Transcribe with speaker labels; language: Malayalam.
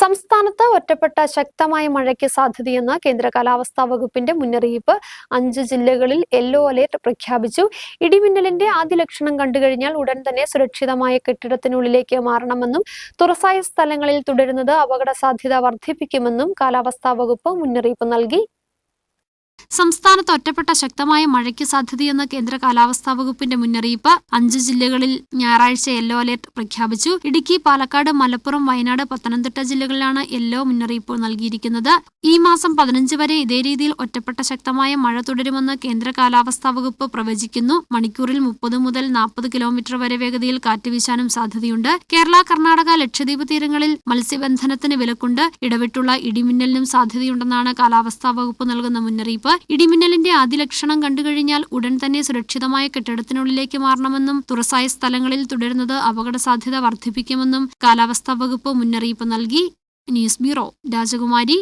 Speaker 1: സംസ്ഥാനത്ത് ഒറ്റപ്പെട്ട ശക്തമായ മഴയ്ക്ക് സാധ്യതയെന്ന് കേന്ദ്ര കാലാവസ്ഥാ വകുപ്പിന്റെ മുന്നറിയിപ്പ് അഞ്ച് ജില്ലകളിൽ യെല്ലോ അലേർട്ട് പ്രഖ്യാപിച്ചു ഇടിമിന്നലിന്റെ ആദ്യ ലക്ഷണം കണ്ടുകഴിഞ്ഞാൽ ഉടൻ തന്നെ സുരക്ഷിതമായ കെട്ടിടത്തിനുള്ളിലേക്ക് മാറണമെന്നും തുറസായ സ്ഥലങ്ങളിൽ തുടരുന്നത് അപകട സാധ്യത വർദ്ധിപ്പിക്കുമെന്നും കാലാവസ്ഥാ വകുപ്പ് മുന്നറിയിപ്പ് നൽകി
Speaker 2: സംസ്ഥാനത്ത് ഒറ്റപ്പെട്ട ശക്തമായ മഴയ്ക്ക് സാധ്യതയെന്ന കേന്ദ്ര കാലാവസ്ഥാ വകുപ്പിന്റെ മുന്നറിയിപ്പ് അഞ്ച് ജില്ലകളിൽ ഞായറാഴ്ച യെല്ലോ അലർട്ട് പ്രഖ്യാപിച്ചു ഇടുക്കി പാലക്കാട് മലപ്പുറം വയനാട് പത്തനംതിട്ട ജില്ലകളിലാണ് യെല്ലോ മുന്നറിയിപ്പ് നൽകിയിരിക്കുന്നത് ഈ മാസം പതിനഞ്ച് വരെ ഇതേ രീതിയിൽ ഒറ്റപ്പെട്ട ശക്തമായ മഴ തുടരുമെന്ന് കേന്ദ്ര കാലാവസ്ഥാ വകുപ്പ് പ്രവചിക്കുന്നു മണിക്കൂറിൽ മുപ്പത് മുതൽ നാൽപ്പത് കിലോമീറ്റർ വരെ വേഗതയിൽ കാറ്റ് വീശാനും സാധ്യതയുണ്ട് കേരള കർണാടക ലക്ഷദ്വീപ് തീരങ്ങളിൽ മത്സ്യബന്ധനത്തിന് വിലക്കുണ്ട് ഇടവിട്ടുള്ള ഇടിമിന്നലിനും സാധ്യതയുണ്ടെന്നാണ് കാലാവസ്ഥാ വകുപ്പ് നൽകുന്ന മുന്നറിയിപ്പ് ഇടിമിന്നലിന്റെ ലക്ഷണം കണ്ടുകഴിഞ്ഞാൽ ഉടൻ തന്നെ സുരക്ഷിതമായ കെട്ടിടത്തിനുള്ളിലേക്ക് മാറണമെന്നും തുറസായ സ്ഥലങ്ങളിൽ തുടരുന്നത് അപകട സാധ്യത വർദ്ധിപ്പിക്കുമെന്നും കാലാവസ്ഥാ വകുപ്പ് മുന്നറിയിപ്പ് നൽകി ന്യൂസ് ബ്യൂറോ രാജകുമാരി